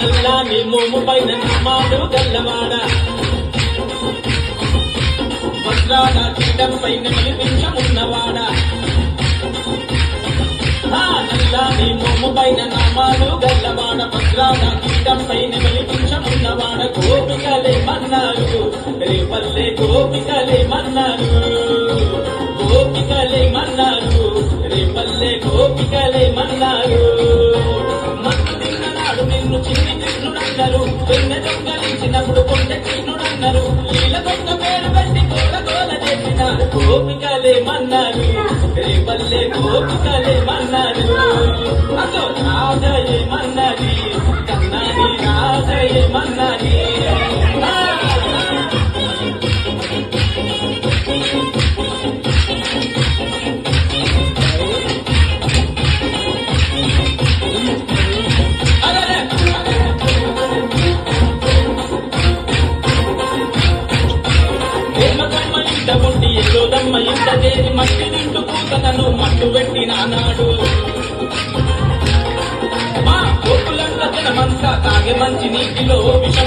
మోము పైన నామాలు గల్లవాడ. వజ్రాల కిరీటం పైన నిలిపించమున్నవాడ. ఆ నల్లాని మోము పైన నామాలు గల్లవాడ. వజ్రాల కిరీటం పైన నిలిపించమున్నవాడ. గోపికలే మన్నారు రేపల్లె గోపికలే మన్నారు నిన్ను చిన్ని కృష్ణుడన్నారు వెన్న దొంగలించినప్పుడు కొండ కృష్ణుడన్నారు నీళ్ళ దొంగ పేరు పెట్టి గోల గోల చేసిన గోపికలే మన్నారు రేపల్లే గోపికలే మన్నారు అదో రాజయే మన్నది పుట్టి ఇంత చేసి మట్టి నిండు పూతనను మట్టు పెట్టి నానాడు. మా గోకులంత జనమంతా తాగే మంచి నీటిలో విషం